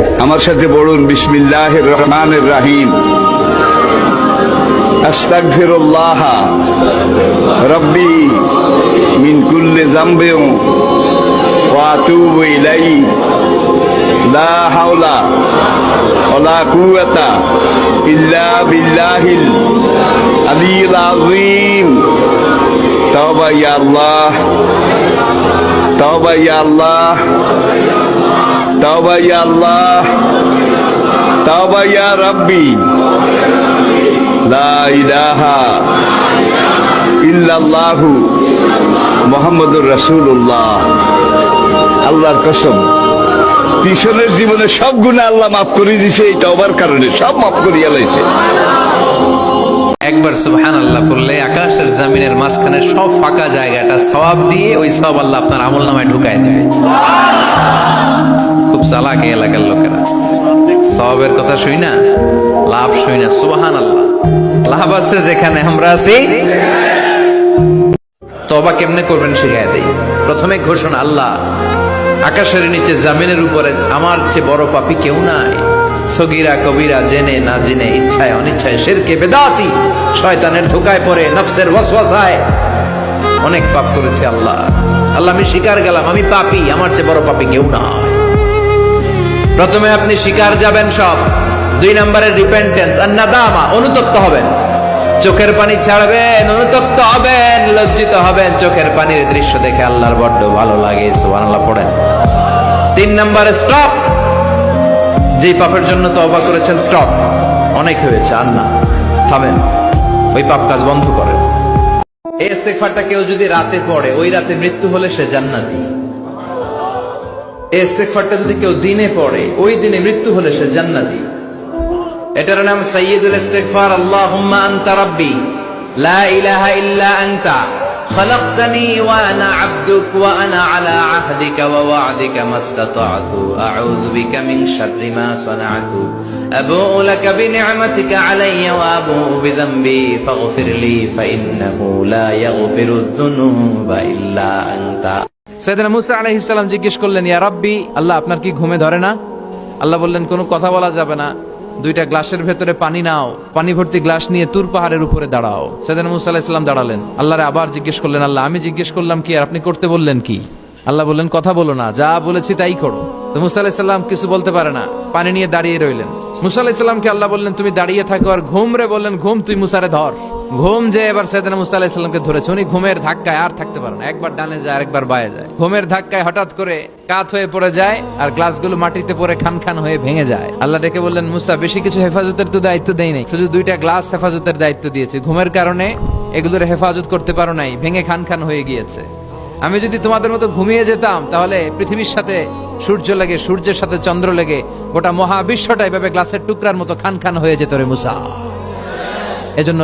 আমার সাথে বলুন বিসমিল্লাহ রহমান রাহিম। আস্তাগফিরুল্লাহ। রব্বি মিন কুল্লি জামবে ওয়া আতুবু ইলাইহি। লা হাওলা ওয়ালা কুওয়াতা ইল্লা বিল্লাহিল আলিয়্যিল আযীম। তওবা ইয়া আল্লাহ। তওবা ইয়া আল্লাহ। তওবা ইয়া আল্লাহ তওবা ইয়া রাব্বি, লা ইলাহা ইল্লাল্লাহু মুহাম্মাদুর রাসূলুল্লাহ। আল্লাহর কসম, তিশনের জীবনে সব গুণে আল্লাহ মাফ করে দিছে এই তওবার কারণে সব মাফ করিয়া লাইছে। একবার সুবহান আল্লাহ করলে আকাশের জামিনের মাঝখানে সব ফাঁকা জায়গাটা সওয়াব দিয়ে ওই সব আল্লাহ আপনার আমল নামায় ঢুকায় দেবে। চালাক এলাকার লোকেরা। সওয়াবের কথা শুই না, লাভ শুই না সুবহান আল্লাহ লাভ আছে যেখানে আমরা আছি। তবা কেমনে করবেন শিখায় দেই। প্রথমে ঘোষণা, আল্লাহ, আকাশের নিচে জামিনের উপরে আমার চেয়ে বড় পাপি কেউ নাই। সগিরা, কবিরা জেনে না জেনে ইচ্ছায় অনিচ্ছায় শেরকে বেদাতি, শয়তানের ধোকায় পড়ে নফসের ওয়াসওয়াসায়। অনেক পাপ করেছে আল্লাহ। আল্লাহ, আমি স্বীকার গেলাম, আমি পাপি, আমার চেয়ে বড় পাপি কেউ নাই। প্রথমে আপনি স্বীকার যাবেন সব। দুই নম্বরের রিপেন্টেন্স আর নাদামা অনুতপ্ত হবেন। চোখের পানি ছাড়বেন, অনুতপ্ত হবেন, লজ্জিত হবেন। চোখের পানির দৃশ্য দেখে আল্লাহর বড্ড ভালো লাগে, সুবহানাল্লাহ, পড়েন। তিন নম্বরে স্টপ যেই পাপের জন্য তো তওবা করেছেন স্টপ অনেক হয়েছে আর না থামেন। ওই পাপ কাজ বন্ধ করেন। এই ইস্তেগফারটা কেউ যদি রাতে পড়ে, ওই রাতে মৃত্যু হলে সে জান্নাতি। এই ইস্তেগফারটা যদি কেউ দিনে পড়ে ওই দিনে মৃত্যু হলে সে জান্নাতি এটার নাম সাইয়্যিদুল ইস্তেগফার আল্লাহুম্মা আনতা রাব্বি লা ইলাহা ইল্লা আনতা خلقتني وانا عبدك وانا على عهدك ووعدك ما استطعت اعوذ بك من شر ما صنعت ابوء لك بنعمتك علي وابوء بذنبي فاغفر لي فانه لا يغفر الذنوب الا انت সৈয়দনা মুসা আলহ ইসলাম জিজ্ঞেস করলেন, ইয়া রাব্বি? আল্লাহ, আপনার কি ঘুমে ধরে না? আল্লাহ বললেন, কোনো কথা বলা যাবে না। দুইটা গ্লাসের ভেতরে পানি নাও। পানি ভর্তি গ্লাস নিয়ে তুর পাহাড়ের উপরে দাঁড়াও। সৈদিন মুসা আলাহ ইসলাম দাঁড়ালেন। আল্লাহরে আবার জিজ্ঞেস করলেন, আল্লাহ, আমি জিজ্ঞেস করলাম কি? আর আপনি করতে বললেন কি? আল্লাহ বললেন, কথা বলো না, যা বলেছি তাই করো। তো মুসা কিছু বলতে পারে না, পানি নিয়ে দাঁড়িয়ে রইলেন। মুসা আল্লাহ বললেন, তুমি দাঁড়িয়ে থাকো আর ঘুম রে, বললেন, ঘুম তুই মুসারে ধর। ঘুম যে এবার সৈয়দনা মুসা ধরেছে, উনি ঘুমের ধাক্কায় আর থাকতে পারে না, একবার ডানে যায়, আরেকবার বায়ে যায়। ঘুমের ধাক্কায় হঠাৎ করে কাত হয়ে পড়ে যায় আর গ্লাসগুলো মাটিতে পড়ে খান খান হয়ে ভেঙে যায়। আল্লাহ ডেকে বললেন, মুসা, বেশি কিছু হেফাজতের তো দায়িত্ব দেয় নাই, শুধু দুইটা গ্লাস হেফাজতের দায়িত্ব দিয়েছে। ঘুমের কারণে এগুলোর হেফাজত করতে পারো নাই, ভেঙে খান খান হয়ে গিয়েছে। আমি যদি তোমাদের মতো ঘুমিয়ে যেতাম, তাহলে পৃথিবীর সাথে সূর্য লেগে, সূর্যের সাথে চন্দ্র লেগে, গোটা মহাবিশ্বটা এভাবে গ্লাসের টুকরার মতো খান খান হয়ে যেত রে মুসা। এজন্য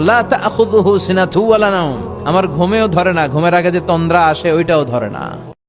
আমার ঘুমেও ধরে না, ঘুমের আগে যে তন্দ্রা আসে, ওইটাও ধরে না।